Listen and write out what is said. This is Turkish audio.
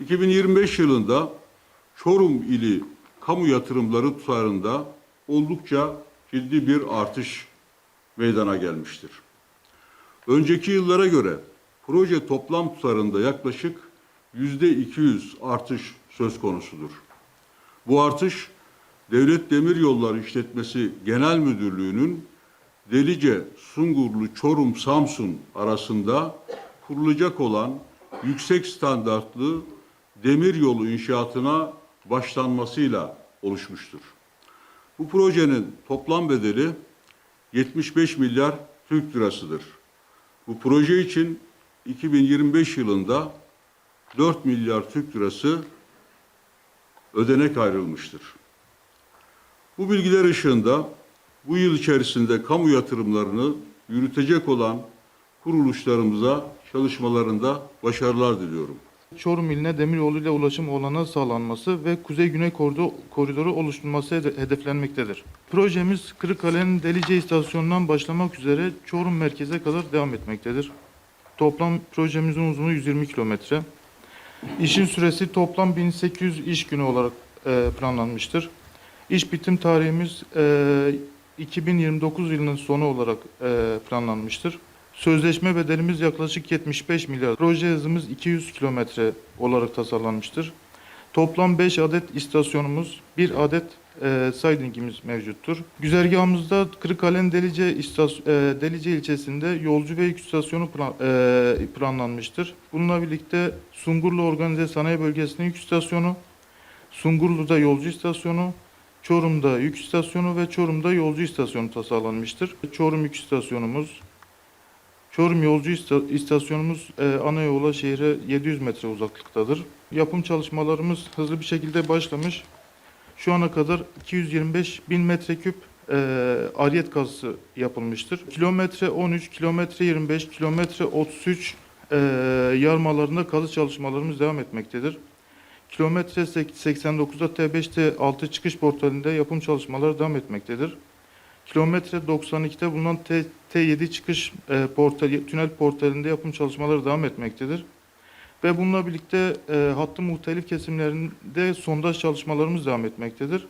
2025 yılında Çorum ili kamu yatırımları tutarında oldukça ciddi bir artış meydana gelmiştir. Önceki yıllara göre proje toplam tutarında yaklaşık yüzde 200 artış söz konusudur. Bu artış Devlet Demiryolları İşletmesi Genel Müdürlüğü'nün Delice, Sungurlu, Çorum, Samsun arasında kurulacak olan yüksek standartlı demir yolu inşaatına başlanmasıyla oluşmuştur. Bu projenin toplam bedeli 75 milyar Türk lirasıdır. Bu proje için 2025 yılında 4 milyar Türk lirası ödenek ayrılmıştır. Bu bilgiler ışığında bu yıl içerisinde kamu yatırımlarını yürütecek olan kuruluşlarımıza çalışmalarında başarılar diliyorum. Çorum iline demiryolu ile ulaşım olanağı sağlanması ve Kuzey-Güney korido- koridoru oluşturulması hede- hedeflenmektedir. Projemiz Kırıkkale'nin Delice istasyonundan başlamak üzere Çorum merkeze kadar devam etmektedir. Toplam projemizin uzunluğu 120 kilometre. İşin süresi toplam 1800 iş günü olarak e, planlanmıştır. İş bitim tarihimiz e, 2029 yılının sonu olarak e, planlanmıştır. Sözleşme bedelimiz yaklaşık 75 milyar. Proje hızımız 200 kilometre olarak tasarlanmıştır. Toplam 5 adet istasyonumuz, 1 adet e, sidingimiz mevcuttur. Güzergahımızda Kırıkkale'nin Delice, e, Delice ilçesinde yolcu ve yük istasyonu plan- e, planlanmıştır. Bununla birlikte Sungurlu Organize Sanayi Bölgesi'nin yük istasyonu, Sungurlu'da yolcu istasyonu, Çorum'da yük istasyonu ve Çorum'da yolcu istasyonu tasarlanmıştır. Çorum yük istasyonumuz, Çorum yolcu ista- istasyonumuz e, ana yola şehre 700 metre uzaklıktadır. Yapım çalışmalarımız hızlı bir şekilde başlamış. Şu ana kadar 225 bin metreküp e, ariyet kazısı yapılmıştır. Kilometre 13, kilometre 25, kilometre 33 e, yarmalarında kazı çalışmalarımız devam etmektedir. Kilometre sek- 89'da T5 T6 çıkış portalinde yapım çalışmaları devam etmektedir. Kilometre 92'de bulunan T, T7 çıkış e, portal, tünel portalinde yapım çalışmaları devam etmektedir. Ve bununla birlikte e, hattın muhtelif kesimlerinde sondaj çalışmalarımız devam etmektedir.